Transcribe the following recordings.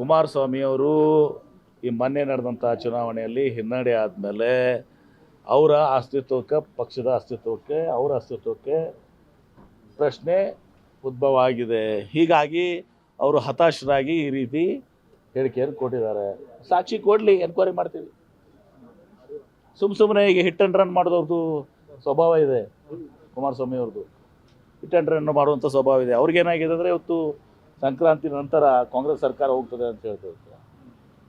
ಕುಮಾರಸ್ವಾಮಿ ಅವರು ಈ ಮೊನ್ನೆ ನಡೆದಂಥ ಚುನಾವಣೆಯಲ್ಲಿ ಹಿನ್ನಡೆ ಆದಮೇಲೆ ಅವರ ಅಸ್ತಿತ್ವಕ್ಕೆ, ಪಕ್ಷದ ಅಸ್ತಿತ್ವಕ್ಕೆ, ಅವರ ಅಸ್ತಿತ್ವಕ್ಕೆ ಪ್ರಶ್ನೆ ಉದ್ಭವ ಆಗಿದೆ. ಹೀಗಾಗಿ ಅವರು ಹತಾಶರಾಗಿ ಈ ರೀತಿ ಹೇಳಿಕೆಯನ್ನು ಕೊಟ್ಟಿದ್ದಾರೆ. ಸಾಕ್ಷಿ ಕೊಡಲಿ, ಎನ್ಕ್ವೈರಿ ಮಾಡ್ತೀವಿ. ಸುಮ್ಮ ಸುಮ್ಮನೆ ಈಗ ಹಿಟ್ ಆ್ಯಂಡ್ ರನ್ ಮಾಡೋದವ್ರದ್ದು ಸ್ವಭಾವ ಇದೆ, ಕುಮಾರಸ್ವಾಮಿ ಅವ್ರದ್ದು ಹಿಟ್ ಆ್ಯಂಡ್ ರನ್ ಮಾಡುವಂಥ ಸ್ವಭಾವ ಇದೆ. ಅವ್ರಿಗೇನಾಗಿದೆ ಅಂದರೆ ಇವತ್ತು ಸಂಕ್ರಾಂತಿ ನಂತರ ಕಾಂಗ್ರೆಸ್ ಸರ್ಕಾರ ಹೋಗ್ತದೆ ಅಂತ ಹೇಳ್ತಾರೆ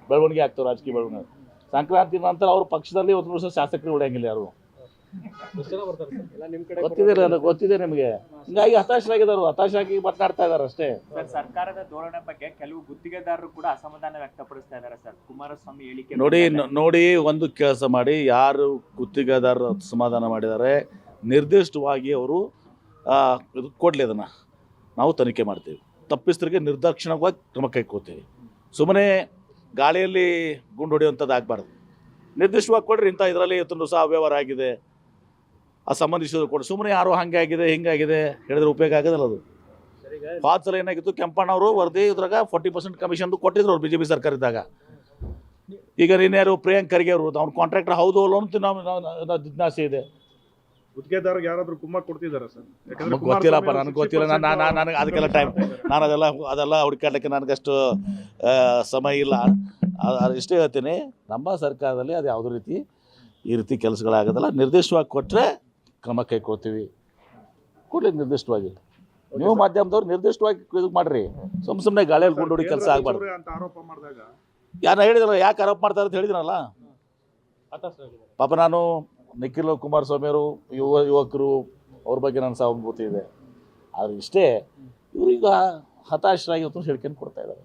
ಬೆಳವಣಿಗೆ ಆಗ್ತವೆ ರಾಜಕೀಯ ಬೆಳವಣಿಗೆ ಸಂಕ್ರಾಂತಿ ನಂತರ ಅವ್ರ ಪಕ್ಷದಲ್ಲಿ ಒಂದು ವರ್ಷ ಶಾಸಕರು ಉಳಿಯಂಗಿಲ್ಲ ಯಾರು. ಎಲ್ಲ ನಿಮ್ ಕಡೆ ಗೊತ್ತಿದೆ ನನಗೆ ಗೊತ್ತಿದೆ ನಿಮಗೆ. ಹಿಂಗಾಗಿ ಹತಾಶರಾಗಿದ್ದಾರೆ ಹತಾಶರಾಗಿ ಮಾತನಾಡ್ತಾ ಇದ್ದಾರೆ ಅಷ್ಟೇ. ಸರ್ ಸರ್ಕಾರದ ಧೋರಣೆ ಬಗ್ಗೆ ಕೆಲವು ಗುತ್ತಿಗೆದಾರರು ಕೂಡ ಅಸಮಾಧಾನ ವ್ಯಕ್ತಪಡಿಸ್ತಾ ಇದಾರೆ ಸರ್. ಕುಮಾರಸ್ವಾಮಿ ಹೇಳಿಕೆ ನೋಡಿ ನೋಡಿ ಒಂದು ಕೆಲಸ ಮಾಡಿ ಯಾರು ಗುತ್ತಿಗೆದಾರರು ಅಸಮಾಧಾನ ಮಾಡಿದ್ದಾರೆ ನಿರ್ದಿಷ್ಟವಾಗಿ ಅವರು ಆ, ಇದು ಕೊಡಲಿ ಅದನ್ನು. ನಾವು ತನಿಖೆ ಮಾಡ್ತೀವಿ. ತಪ್ಪಿಸ್ತರಿಗೆ ನಿರ್ದಾಕ್ಷಿಣ್ಯವಾಗಿ ಕ್ರಮ ಕೈಕೋತೀವಿ ಸುಮ್ಮನೆ ಗಾಳಿಯಲ್ಲಿ ಗುಂಡು ಹೊಡೆಯುವಂಥದ್ದು ಆಗಬಾರ್ದು. ನಿರ್ದಿಷ್ಟವಾಗಿ ಕೊಡ್ರಿ, ಇಂಥ ಇದರಲ್ಲಿ ಇವತ್ತೊಂದು ಸಹ ಅವ್ಯವಹಾರ ಆಗಿದೆ. ಆ ಸಂಬಂಧಿಸಿದ್ರು ಕೊಡಿ ಸುಮ್ಮನೆ ಯಾರೋ ಹಂಗೆ ಆಗಿದೆ ಹಿಂಗಾಗಿದೆ ಹೇಳಿದ್ರೆ ಉಪಯೋಗ ಆಗೋದಿಲ್ಲ ಅದು. ಹೋದ ಸಲ ಏನಾಗಿತ್ತು, ಕೆಂಪಣ್ಣವರು ವರದಿ ಇದ್ರಾಗ ಫೋರ್ಟಿ ಪರ್ಸೆಂಟ್ ಕಮಿಷನ್ದು ಕೊಟ್ಟಿದ್ರು ಅವ್ರು ಬಿ ಜೆ ಪಿ ಸರ್ಕಾರ ಇದ್ದಾಗ. ಈಗ ನೀನ್ಯಾರು ಪ್ರಿಯಾಂಕ್ ಖರ್ಗೆ ಅವರು, ಅವ್ನ ಕಾಂಟ್ರಾಕ್ಟರ್ ಹೌದು ಅಲ್ಲೋ ಅಂತ ನಾವು ಜಿಜ್ಞಾಸೆ ಇದೆ. ಗುತ್ತಿಗೆದಾರರಿಗೆ ಯಾರಾದ್ರೂ ಕುಮ್ಮಕ್ ಕೊಡ್ತಿದ್ದಾರೆ ಸರ್? ನಮ್ಗೆ ಗೊತ್ತಿಲ್ಲಪ್ಪ ನನಗೆ ಗೊತ್ತಿಲ್ಲ. ನಾನು ನಾನು ನನಗೆ ಅದಕ್ಕೆಲ್ಲ ಟೈಮ್ ನಾನು ಅದೆಲ್ಲ ಅದೆಲ್ಲ ಹುಡುಕಾಡಲಿಕ್ಕೆ ನನಗಷ್ಟು ಸಮಯ ಇಲ್ಲ. ಅದು ಇಷ್ಟೇ ಹೇಳ್ತೀನಿ. ನಮ್ಮ ಸರ್ಕಾರದಲ್ಲಿ ಅದು ಯಾವುದೇ ರೀತಿ ಈ ರೀತಿ ಕೆಲಸಗಳಾಗೋದಿಲ್ಲ. ನಿರ್ದಿಷ್ಟವಾಗಿ ಕೊಟ್ಟರೆ ಕ್ರಮ ಕೈಗೊಳ್ತೀವಿ. ಕೊಡ್ಲಿ ನಿರ್ದಿಷ್ಟವಾಗಿ. ನೀವು ಮಾಧ್ಯಮದವ್ರು ನಿರ್ದಿಷ್ಟವಾಗಿ ಇದು ಮಾಡ್ರಿ. ಸುಮ್ಮ ಸುಮ್ಮನೆ ಗಾಳಿಯಲ್ಲಿ ಗುಂಡು ಹೊಡಿ ಕೆಲಸ ಆಗ್ಬಾರ್ದು. ಅಂತ ಆರೋಪ ಮಾಡಿದಾಗ? ಯಾರು ಹೇಳಿದ್ರಲ್ಲ ಯಾಕೆ ಆರೋಪ ಮಾಡ್ತಾರೆ ಅಂತ ಹೇಳಿದ್ರಲ್ಲ ಪಾಪ ನಾನು ನಿಖಿಲ್ ಕುಮಾರಸ್ವಾಮಿ ಅವರು ಯುವ ಯುವಕರು ಅವ್ರ ಬಗ್ಗೆ ನನ್ನ ಸಹಾನುಭೂತಿ ಇದೆ. ಆದರೆ ಇಷ್ಟೇ ಇವ್ರೀಗ ಹತಾಶರಾಗಿ ಅಂತ ಹೇಳ್ಕೊಂಡು ಕೊಡ್ತಾ ಇದ್ದಾರೆ.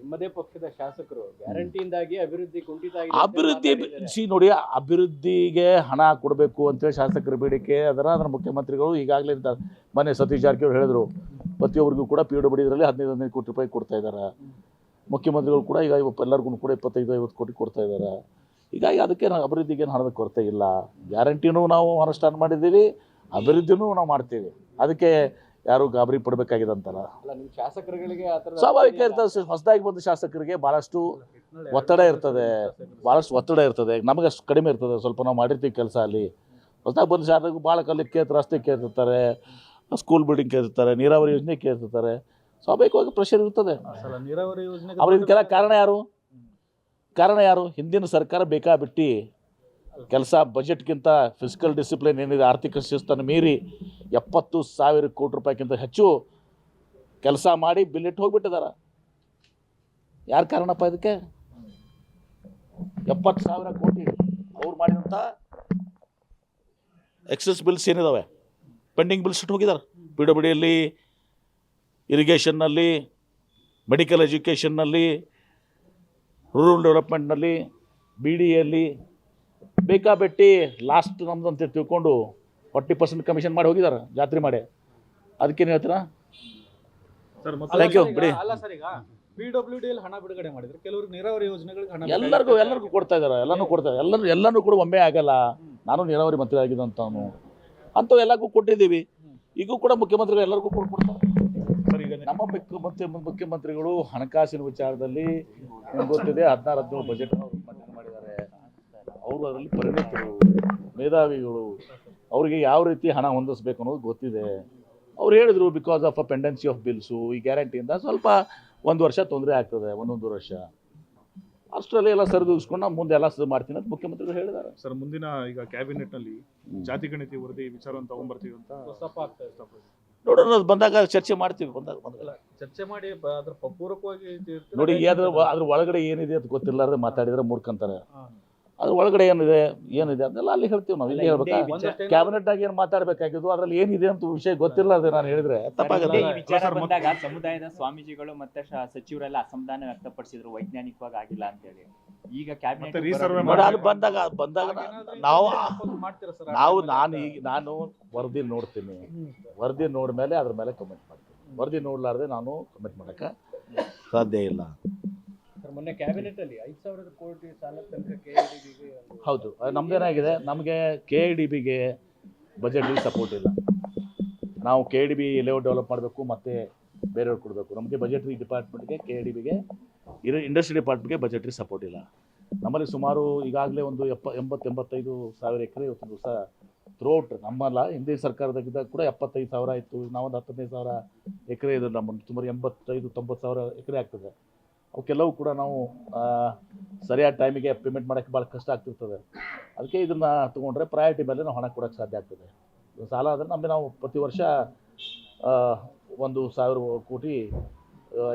ನಿಮ್ಮದೇ ಪಕ್ಷದ ಶಾಸಕರು ಗ್ಯಾರಂಟಿಯಿಂದಾಗಿ ಅಭಿವೃದ್ಧಿ ಕುಂಠಿತ ಅಭಿವೃದ್ಧಿ ಸಿ ನೋಡಿ ಅಭಿವೃದ್ಧಿಗೆ ಹಣ ಕೊಡಬೇಕು ಅಂತೇಳಿ ಶಾಸಕರ ಬೇಡಿಕೆ ಅದರ ಅದರ ಮುಖ್ಯಮಂತ್ರಿಗಳು ಈಗಾಗಲೇ ಇದ್ದಾರೆ. ಮೊನ್ನೆ ಸತೀಶ್ ಜಾರಕಿಹೊಳಿ ಹೇಳಿದ್ರು ಪ್ರತಿಯೊಬ್ಬರಿಗೂ ಕೂಡ ಪಿ ಡಬ್ಲ್ಯೂ ಇದರಲ್ಲಿ ಹದಿನೈದು ಹದಿನೈದು ಕೋಟಿ ರೂಪಾಯಿ ಕೊಡ್ತಾ ಇದ್ದಾರೆ. ಮುಖ್ಯಮಂತ್ರಿಗಳು ಕೂಡ ಈಗ ಇವತ್ತು ಎಲ್ಲರಿಗೂ ಕೂಡ ಇಪ್ಪತ್ತೈದು ಐವತ್ತು ಕೋಟಿ ಕೊಡ್ತಾ ಇದ್ದಾರೆ. ಹೀಗಾಗಿ ಅದಕ್ಕೆ ನಾವು ಅಭಿವೃದ್ಧಿಗೆ ಏನು ಹಣದ ಕೊರತೆ ಇಲ್ಲ. ಗ್ಯಾರಂಟಿನೂ ನಾವು ಅನುಷ್ಠಾನ ಮಾಡಿದ್ದೀವಿ ಅಭಿವೃದ್ಧಿನೂ ನಾವು ಮಾಡ್ತೀವಿ. ಅದಕ್ಕೆ ಯಾರು ಗಾಬರಿ ಪಡಬೇಕಾಗಿದೆ ಅಂತಲ್ಲ. ಶಾಸಕರುಗಳಿಗೆ ಸ್ವಾಭಾವಿಕ ಇರ್ತದೆ ಹೊಸದಾಗಿ ಬಂದ ಶಾಸಕರಿಗೆ ಭಾಳಷ್ಟು ಒತ್ತಡ ಇರ್ತದೆ. ಭಾಳಷ್ಟು ಒತ್ತಡ ಇರ್ತದೆ. ನಮಗೆ ಅಷ್ಟು ಕಡಿಮೆ ಇರ್ತದೆ. ಸ್ವಲ್ಪ ನಾವು ಮಾಡಿರ್ತೀವಿ ಕೆಲಸ ಅಲ್ಲಿ. ಹೊಸದಾಗಿ ಬಂದ ಶಾಸಕರು ಭಾಳ ಕಲ್ಲಿ ಕೇಳ್ತಾರೆ ರಸ್ತೆ ಕೇಳ್ತಿರ್ತಾರೆ ಸ್ಕೂಲ್ ಬಿಲ್ಡಿಂಗ್ ಕೇಳ್ತಿರ್ತಾರೆ. ನೀರಾವರಿ ಯೋಜನೆ ಕೇಳ್ತಿರ್ತಾರೆ. ಸ್ವಾಭಾವಿಕವಾಗಿ ಪ್ರೆಷರ್ ಇರ್ತದೆ. ನೀರಾವರಿ ಯೋಜನೆ ಅವ್ರು ಇದಕ್ಕೆಲ್ಲ ಕಾರಣ ಯಾರು? ಕಾರಣ ಯಾರು? ಹಿಂದಿನ ಸರ್ಕಾರ ಬೇಕಾಬಿಟ್ಟು ಕೆಲಸ ಬಜೆಟ್ಗಿಂತ ಫಿಸಿಕಲ್ ಡಿಸಿಪ್ಲಿನ್ ಏನಿದೆ, ಆರ್ಥಿಕ ಶಿಸ್ತನ್ನು ಮೀರಿ ಎಪ್ಪತ್ತು ಸಾವಿರ ಕೋಟಿ ರೂಪಾಯಿಗಿಂತ ಹೆಚ್ಚು ಕೆಲಸ ಮಾಡಿ ಬಿಲ್ ಇಟ್ಟು ಹೋಗ್ಬಿಟ್ಟಿದಾರ. ಯಾರು ಕಾರಣಪ್ಪ ಇದಕ್ಕೆ? ಎಪ್ಪತ್ತು ಸಾವಿರ ಕೋಟಿ ಅವ್ರು ಮಾಡಿದಂಥ ಎಕ್ಸಸ್ ಬಿಲ್ಸ್ ಏನಿದಾವೆ? ಪೆಂಡಿಂಗ್ ಬಿಲ್ಸ್ ಇಟ್ಟು ಹೋಗಿದ್ದಾರೆ ಪಿ ಡಬ್ಲ್ಯೂ ಡಿಯಲ್ಲಿ ಇರಿಗೇಷನ್ನಲ್ಲಿ ಮೆಡಿಕಲ್ ಎಜುಕೇಷನ್ನಲ್ಲಿ ರೂರಲ್ ಡೆವಲಪ್ಮೆಂಟ್ನಲ್ಲಿ ಬಿ ಡಿಯಲ್ಲಿ ಬೇಕಾಬಿಟ್ಟು ಲಾಸ್ಟ್ ನಮ್ದು ಅಂತ ತಿಳ್ಕೊಂಡು ಫಾರ್ಟಿ ಪರ್ಸೆಂಟ್ ಕಮಿಷನ್ ಮಾಡಿ ಹೋಗಿದ್ದಾರೆ ಜಾತ್ರೆ ಮಾಡಿ. ಅದಕ್ಕೇನು ಹೇಳ್ತೀರಾ? ಸರ್, ಈಗ- ಬಿಡಿ. ಅಲ್ಲ ಸರ್ ಈಗ ಪಿ ಡಬ್ಲ್ಯೂ ಡಿ ಹಣ ಬಿಡುಗಡೆ ಮಾಡಿದ್ರು. ಕೆಲವರು ನೀರಾವರಿ ಯೋಜನೆಗಳಿಗೆ ಹಣ ಎಲ್ಲರಿಗೂ ಎಲ್ಲರಿಗೂ ಕೊಡ್ತಾ ಇದ್ದಾರೆ ಎಲ್ಲನೂ ಕೊಡ್ತಾರೆ ಎಲ್ಲರೂ ಎಲ್ಲನೂ ಕೂಡ ಒಮ್ಮೆ ಆಗಲ್ಲ. ನಾನು ನೀರಾವರಿ ಮಂತ್ರಿ ಆಗಿದ್ದಂಥವನು ಅಂತ ಎಲ್ಲರಿಗೂ ಕೊಟ್ಟಿದ್ದೀವಿ. ಈಗೂ ಕೂಡ ಮುಖ್ಯಮಂತ್ರಿಗಳು ಎಲ್ಲರಿಗೂ ಕೂಡ ಕೊಡ್ತಾರೆ. ಸರ್ ಈಗ ನಮ್ಮ ಮುಖ್ಯಮಂತ್ರಿ ಮುಖ್ಯಮಂತ್ರಿಗಳು ಹಣಕಾಸಿನ ವಿಚಾರದಲ್ಲಿ ನಿಮ್ಗೆ ಗೊತ್ತಿದೆ ಹದಿನಾರು ಹದಿನೇಳು ಬಜೆಟ್ ಮಂಡನೆ ಮಾಡಿದ್ದಾರೆ. ಅವರು ಅದರಲ್ಲಿ ಪರಿಣಿತರು ಮೇಧಾವಿಗಳು. ಅವರಿಗೆ ಯಾವ ರೀತಿ ಹಣ ಹೊಂದಿಸ್ಬೇಕು ಅನ್ನೋದು ಗೊತ್ತಿದೆ. ಅವ್ರು ಹೇಳಿದ್ರು because of a pendency of bills ಈ ಗ್ಯಾರಂಟಿಯಿಂದ ಸ್ವಲ್ಪ ಒಂದು ವರ್ಷ ತೊಂದರೆ ಆಗ್ತದೆ ಒಂದೊಂದು ವರ್ಷ. ಅಷ್ಟರಲ್ಲಿ ಎಲ್ಲ ಸರಿದೂಗಿಸ್ಕೊಂಡು ನಾವು ಮುಂದೆ ಎಲ್ಲ ಸರಿ ಮಾಡ್ತೀನಿ ಅಂತ ಮುಖ್ಯಮಂತ್ರಿಗಳು ಹೇಳಿದ್ದಾರೆ. ಸರ್ ಮುಂದಿನ ಈಗ ಕ್ಯಾಬಿನೆಟ್ನಲ್ಲಿ ಜಾತಿ ಗಣಿತಿ ವರದಿ ವಿಚಾರವನ್ನು ತಗೊಂಡ್ಬರ್ತೀವಿ ಅಂತ. ನೋಡೋಣ ಅದು ಬಂದಾಗ ಚರ್ಚೆ ಮಾಡ್ತೀವಿ ಬಂದಾಗ ಬಂದಾಗ. ಚರ್ಚೆ ಮಾಡಿ ಅದ್ರ ಪೂರಕವಾಗಿ ನೋಡಿ ಅದ್ರ ಅದ್ರ ಒಳಗಡೆ ಏನಿದೆ ಅಂತ ಗೊತ್ತಿಲ್ಲಾರ್ದೆ ಮಾತಾಡಿದ್ರೆ ಮೂರ್ಖಂತಾರೆ. ಅದ್ರ ಒಳಗಡೆ ಏನಿದೆ ಏನಿದೆ ಅದನ್ನೆಲ್ಲ ಅಲ್ಲಿ ಹೇಳ್ತೀವಿ ನಾವು ಇಲ್ಲಿ ಹೇಳ್ಬೇಕು? ಕ್ಯಾಬಿನೆಟ್ ಆಗಿ ಏನು ಮಾತಾಡಬೇಕಾಗಿದ್ದು ಅದ್ರಲ್ಲಿ ಏನಿದೆ ಅಂತ ವಿಷಯ ಗೊತ್ತಿಲ್ಲಾರ್ದೆ ನಾನು ಹೇಳಿದ್ರೆ. ತಪ್ಪಾಗಲ್ಲ. ವಿಚಾರ ಬಂದಾಗ ಸಮುದಾಯದ ಸ್ವಾಮೀಜಿಗಳು ಮತ್ತೆ ಸಚಿವರೆಲ್ಲ ಅಸಮಾಧಾನ ವ್ಯಕ್ತಪಡಿಸಿದ್ರು ವೈಜ್ಞಾನಿಕವಾಗಿ ಆಗಿಲ್ಲ ಅಂತ ಹೇಳಿ ಈಗ ಕ್ಯಾಬಿನೆಟ್ ಬಂದಾಗ ಬಂದಾಗ ನಾವು ತಪ್ಪು ಮಾಡ್ತೀರಾ ಸರ್? ನಾವು ನಾನು ಈಗ ನಾನು ವರದಿ ನೋಡ್ತೀನಿ. ವರ್ದಿ ನೋಡ್ಮೇಲೆ ಅದ್ರ ಮೇಲೆ ಕಮೆಂಟ್ ಮಾಡ್ತೀನಿ. ವರದಿ ನೋಡ್ಲಾರ್ದೆ ನಾನು ಕಮೆಂಟ್ ಮಾಡಕ ಸಾಧ್ಯ ಇಲ್ಲ. ಸರ್, ಮೊನ್ನೆ ಕ್ಯಾಬಿನೆಟ್ ಅಲ್ಲಿ ಐದ್ ಸಾವಿರದ ಕೋಟಿ ಸಾಲ ತನಕ ಕೆ ಹೌದು. ಅದು ನಮ್ದೇನಾಗಿದೆ? ನಮಗೆ ಕೆ ಡಿ ಬಿಗೆ ಬಜೆಟ್ ಸಪೋರ್ಟ್ ಇಲ್ಲ. ನಾವು K D B layout develop ಮಾಡಬೇಕು ಮತ್ತೆ ಬೇರೆಯವ್ರು ಕೊಡಬೇಕು. ನಮಗೆ ಬಜೆಟ್ ಡಿಪಾರ್ಟ್ಮೆಂಟ್ಗೆ ಕೆ ಡಿ ಬಿಗೆ ಇರೋ ಇಂಡಸ್ಟ್ರಿ ಡಿಪಾರ್ಟ್ಮೆಂಟ್ಗೆ ಬಜೆಟ್ರಿ ಸಪೋರ್ಟ್ ಇಲ್ಲ. ನಮ್ಮಲ್ಲಿ ಸುಮಾರು ಈಗಾಗಲೇ ಒಂದು ಎಪ್ಪ, ಎಂಬತ್ತೆಂಬತ್ತೈದು ಸಾವಿರ ಎಕರೆ ಇವತ್ತು ದಿವಸ ಥ್ರೋಟ್ ನಮ್ಮಲ್ಲ. ಹಿಂದಿನ ಸರ್ಕಾರದಾಗಿದ್ದ ಕೂಡ ಎಪ್ಪತ್ತೈದು ಸಾವಿರ ಇತ್ತು ನಾವೊಂದು ಹತ್ತೈದು ಸಾವಿರ ಎಕರೆ ಇದು ನಮ್ಮ, ಸುಮಾರು ಎಂಬತ್ತೈದು, ತೊಂಬತ್ತು ಸಾವಿರ ಎಕರೆ ಆಗ್ತದೆ. ಅವಕ್ಕೆಲ್ಲವೂ ಕೂಡ ನಾವು ಸರಿಯಾದ ಟೈಮಿಗೆ ಪೇಮೆಂಟ್ ಮಾಡೋಕ್ಕೆ ಭಾಳ ಕಷ್ಟ ಆಗ್ತಿರ್ತದೆ. ಅದಕ್ಕೆ ಇದನ್ನು ತೊಗೊಂಡ್ರೆ ಪ್ರಯಾರಿಟಿ ಮೇಲೆ ನಾವು ಹಣ ಕೊಡೋಕ್ಕೆ ಸಾಧ್ಯ ಆಗ್ತದೆ. ಸಾಲ ಆದರೆ ನಮಗೆ ನಾವು ಪ್ರತಿ ವರ್ಷ ಒಂದು ಸಾವಿರ ಕೋಟಿ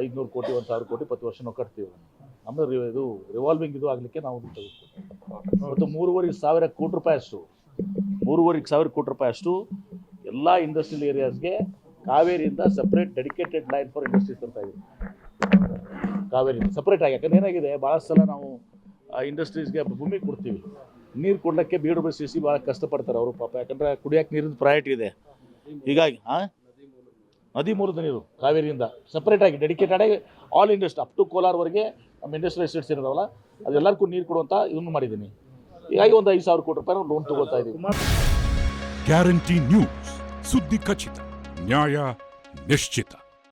ಐದುನೂರು ಕೋಟಿ ಒಂದು ಸಾವಿರ ಕೋಟಿ ಪ್ರತಿ ವರ್ಷ ನಾವು ಕಟ್ತೀವಿ ನಮ್ಮದು ಇದು ರಿವಾಲ್ವಿಂಗ್ ಇದು ಆಗಲಿಕ್ಕೆ ನಾವು ತೆಗೆದುಕೊಳ್ತೀವಿ. ಮತ್ತು ಮೂರುವರೆ ಸಾವಿರ ಕೋಟಿ ರೂಪಾಯಿ ಅಷ್ಟು. ಮೂರುವರೆ ಸಾವಿರ ಕೋಟಿ ರೂಪಾಯಿ ಅಷ್ಟು ಎಲ್ಲ ಇಂಡಸ್ಟ್ರಿಯಲ್ ಏರಿಯಾಸ್ಗೆ ಕಾವೇರಿಯಿಂದ separate dedicated line for industries ಅಂತ ಇದೆ. ಕಾವೇರಿ ಸಪ್ರೇಟ್ ಆಗಿ, ಯಾಕಂದ್ರೆ ಏನಾಗಿದೆ ಭಾಳ ಸಲ ನಾವು ಇಂಡಸ್ಟ್ರೀಸ್ಗೆ ಭೂಮಿ ಕೊಡ್ತೀವಿ. ನೀರು ಕೊಡ್ಲಿಕ್ಕೆ ಬಿ ಡಬ್ಲ್ಯೂ ಸಿ ಸಿ ಭಾಳ ಕಷ್ಟಪಡ್ತಾರೆ ಅವರು ಪಾಪ. ಯಾಕಂದ್ರೆ ಕುಡಿಯೋಕೆ ನೀರಿನ ಪ್ರಯಾರಿಟಿ ಇದೆ. ಹೀಗಾಗಿ ಹಾಂ ನದಿ ಮೂಲದ ನೀರು ಕಾವೇರಿಯಿಂದ. ಸಪ್ರೇಟಾಗಿ ಡೆಡಿಕೇಟೆಡ್ ಆಗಿ ಆಲ್ ಇಂಡಸ್ಟ್ರಿ ಅಪ್ ಟು ಕೋಲಾರವರೆಗೆ ನಮ್ಮ ಇಂಡಸ್ಟ್ರಿಯಲ್ ಎಸ್ಟೇಟ್ಸ್ ಇರೋದಲ್ಲ ಅದೆಲ್ಲರಿಗೂ ನೀರು ಕೊಡುವಂಥ ಇದನ್ನು ಮಾಡಿದ್ದೀನಿ. ಹೀಗಾಗಿ ಒಂದು ಐದು ಸಾವಿರ ಕೋಟಿ ರೂಪಾಯಿ ಲೋನ್ ತಗೋತಾ ಇದ್ದೀವಿ ಗ್ಯಾರಂಟಿ ನ್ಯೂಸ್ ಸುದ್ದಿ ಖಚಿತ, ನ್ಯಾಯ ನಿಶ್ಚಿತ.